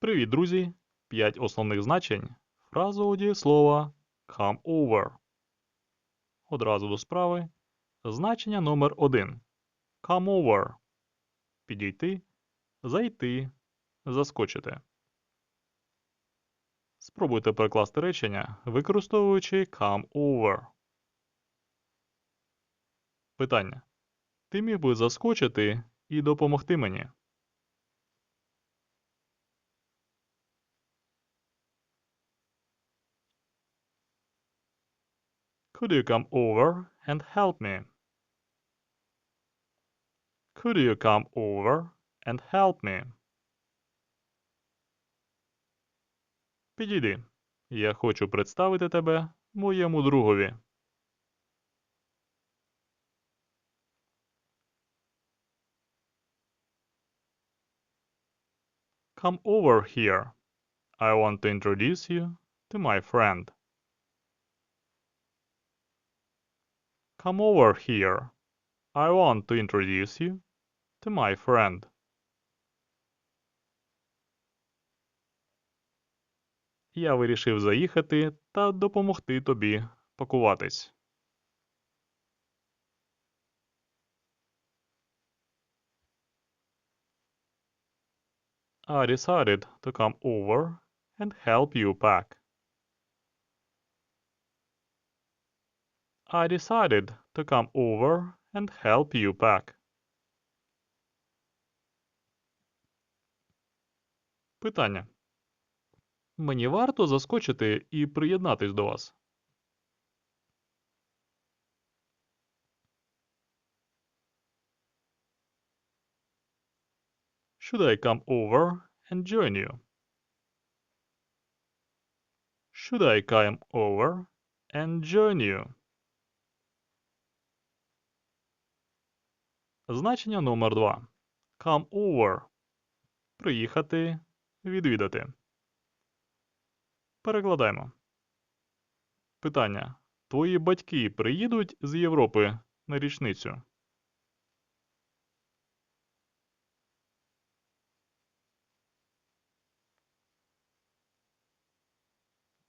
Привіт, друзі! П'ять основних значень фразового дієслова come over. Одразу до справи. Значення номер один. Come over. Підійти, зайти, заскочити. Спробуйте перекласти речення, використовуючи come over. Питання. Ти міг би заскочити і допомогти мені? Could you come over and help me? Could you come over and help me? Підійди. Я хочу представити тебе моєму другові. Come over here. I want to introduce you to my friend. Come over here. I want to introduce you to my friend. Я вирішив заїхати та допомогти тобі пакуватись. I decided to come over and help you pack. I decided to come over and help you pack. Питання. Мені варто заскочити і приєднатись до вас. Should I come over and join you? Should I come over and join you? Значення номер 2. Come over. Приїхати, відвідати. Перекладаємо. Питання. Твої батьки приїдуть з Європи на річницю?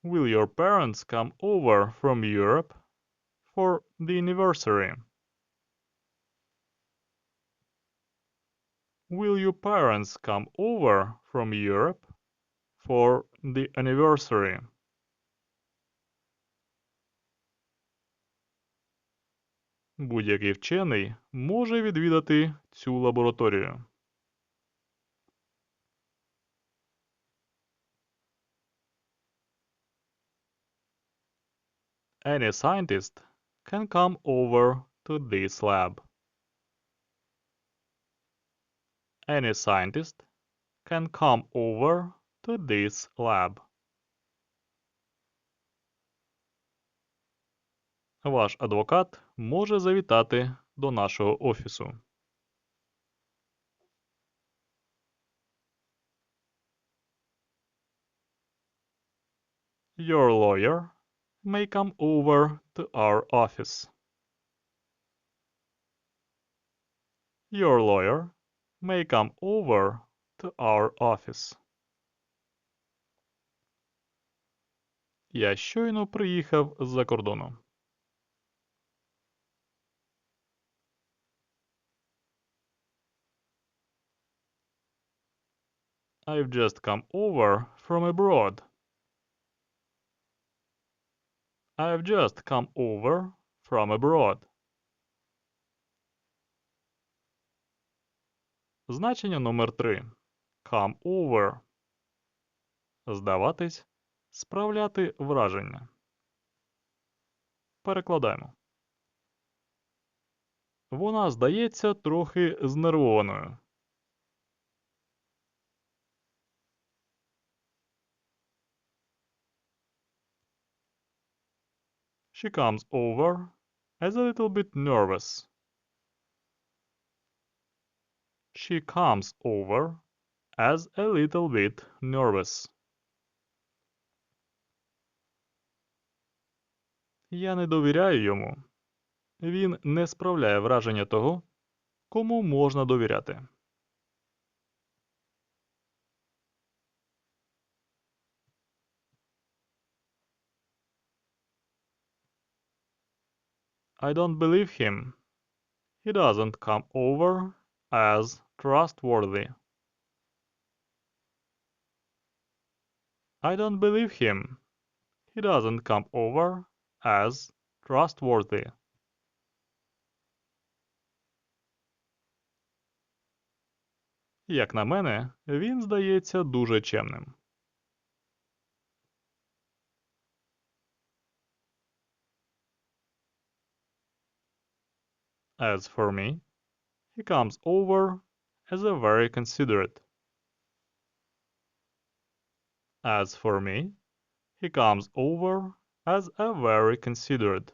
Will your parents come over from Europe for the anniversary? Will your parents come over from Europe for the anniversary? Будь-який вчений може відвідати цю лабораторію. Any scientist can come over to this lab. Any scientist can come over to this lab. Ваш адвокат може завітати до нашого офісу. Your lawyer may come over to our office. Your lawyer may come over to our office. Я щойно приїхав з-за кордону. I've just come over from abroad. I've just come over from abroad. Значення номер 3. Come over. Здаватись, справляти враження. Перекладаємо. Вона здається трохи знервованою. She comes over as a little bit nervous. She comes over as a little bit nervous. Я не довіряю йому. Він не справляє враження того, кому можна довіряти. I don't believe him. He doesn't come over as trustworthy. I don't believe him. He doesn't come over as trustworthy. Як на мене, він здається дуже чемним. As for me, he comes over as a very considerate. As for me, he comes over as a very considerate.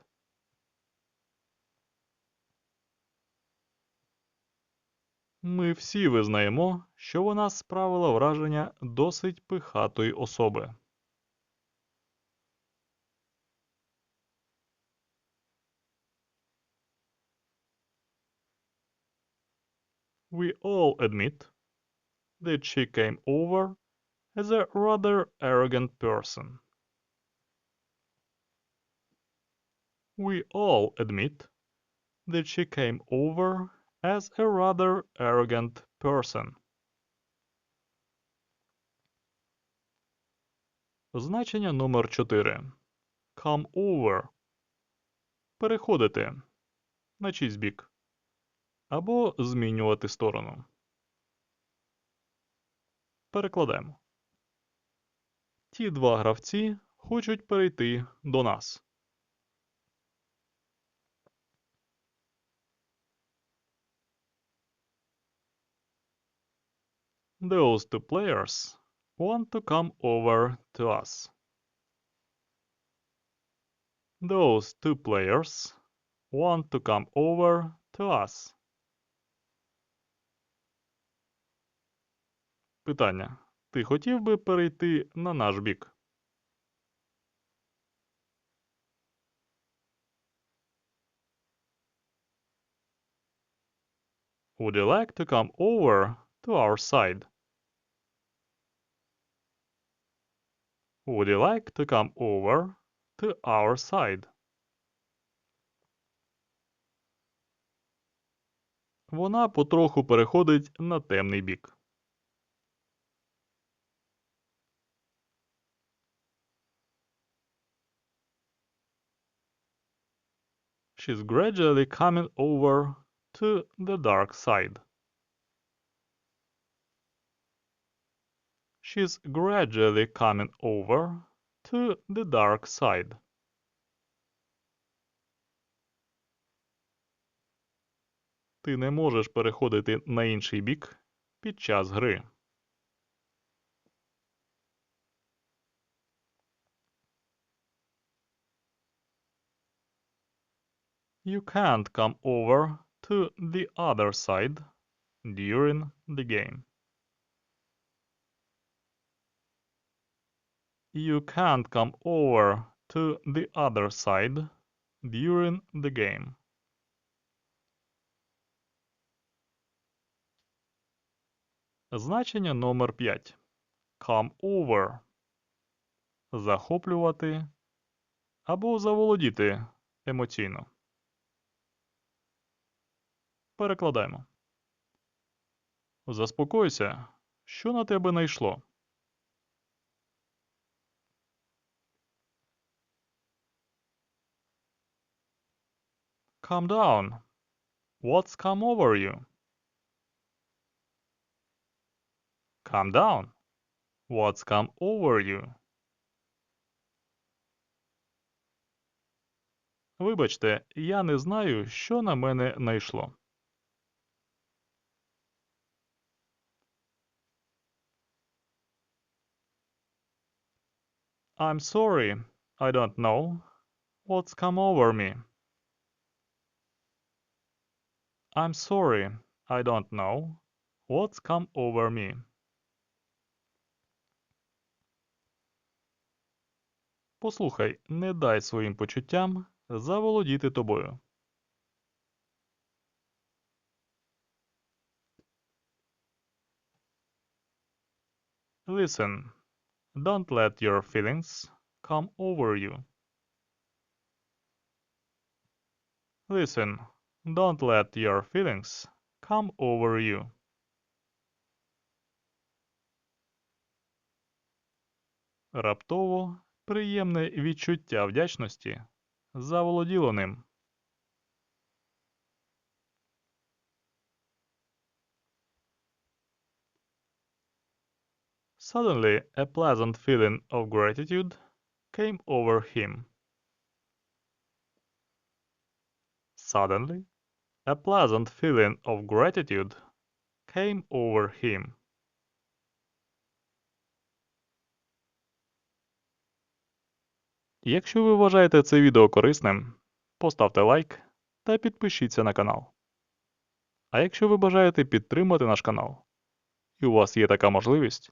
Ми всі визнаємо, що вона справила враження досить пихатої особи. We all admit that she came over as a rather arrogant person. We all admit that she came over as a rather arrogant person. Значення номер 4. Come over. Переходити. На чийсь бік. Або змінювати сторону. Перекладаємо. Ті два гравці хочуть перейти до нас. Those two players want to come over to us. Those two players want to come over to us. Питання. Ти хотів би перейти на наш бік? Would you like to come over to our side? Would you like to come over to our side? Вона потроху переходить на темний бік. She's gradually coming over to the dark side. She's gradually coming over to the dark side. Ти не можеш переходити на інший бік під час гри. You can't come over to the other side during the game. You can't come over to the other side during the game. Значення номер 5. Come over. Захоплювати або заволодіти емоційно. Перекладаємо. Заспокойся. Що на тебе найшло? Calm down. What's come over you? Calm down. What's come over you? Вибачте, я не знаю, що на мене найшло. I'm sorry, I don't know what's come over me. I'm sorry, I don't know what's come over me. Послухай, не дай своїм почуттям заволодіти тобою. Listen, don't let your feelings come over you. Listen, don't let your feelings come over you. Раптово приємне відчуття вдячності заволоділо ним. Suddenly, a pleasant feeling of gratitude came over him. Suddenly, a pleasant feeling of gratitude came over him. Якщо ви вважаєте це відео корисним, поставте лайк та підпишіться на канал. А якщо ви бажаєте підтримати наш канал, і у вас є така можливість,